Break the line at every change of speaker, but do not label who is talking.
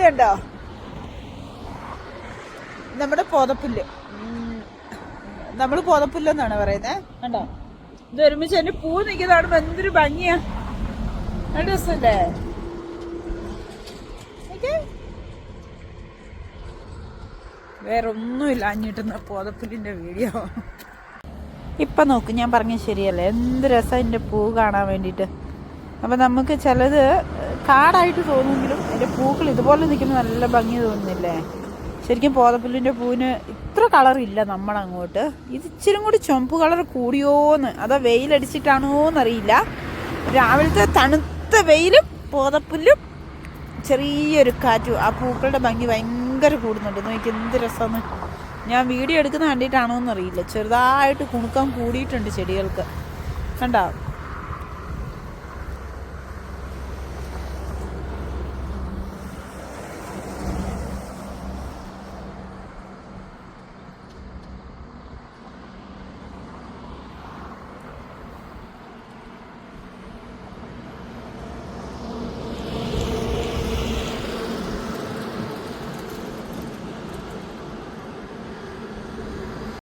ഇതുണ്ടോ നമ്മുടെ പോതപ്പുല്ല്. നമ്മൾ പോതപ്പുല്ലെന്നാണ് പറയുന്നത് കണ്ടോ? ഇത് ഒരുമിച്ച് എന്റെ പൂ നിൽക്കുന്ന കാണുമ്പോ എന്തൊരു ഭംഗിയാ. നല്ല ദിവസല്ലേ വേറൊന്നുമില്ല വേറെ ഒന്നുമില്ല അഞ്ഞിട്ടുന്ന പോതപ്പുല്ലിന്റെ വീഡിയോ. ഇപ്പൊ നോക്ക് ഞാൻ പറഞ്ഞ ശരിയല്ലേ? എന്ത് രസം എന്റെ പൂ കാണാൻ വേണ്ടിട്ട് അപ്പം നമുക്ക് ചിലത് കാടായിട്ട് തോന്നുമെങ്കിലും എന്റെ പൂക്കൾ ഇതുപോലെ നിൽക്കുന്ന നല്ല ഭംഗി തോന്നുന്നില്ലേ? ശരിക്കും പോതപ്പുല്ലിന്റെ പൂവിന് ഇത്ര കളറില്ല നമ്മളങ്ങോട്ട്. ഇത് ഇച്ചിരി കൂടി ചുമപ്പ് കളർ കൂടിയോന്ന്. അതോ വെയിലടിച്ചിട്ടാണോ എന്നറിയില്ല രാവിലത്തെ തണുത്ത വെയിലും പോതപ്പുല്ലും ചെറിയൊരു കാറ്റും. ആ പൂക്കളുടെ ഭംഗി ഭയങ്കര കൂടുന്നുണ്ട്. നോക്കി എന്ത് രസമാണ്. ഞാൻ വീഡിയോ എടുക്കുന്ന കണ്ടിട്ടാണോ എന്നറിയില്ല ചെറുതായിട്ട് കുണുക്കം കൂടിയിട്ടുണ്ട് ചെടികൾക്ക്. കണ്ടോ?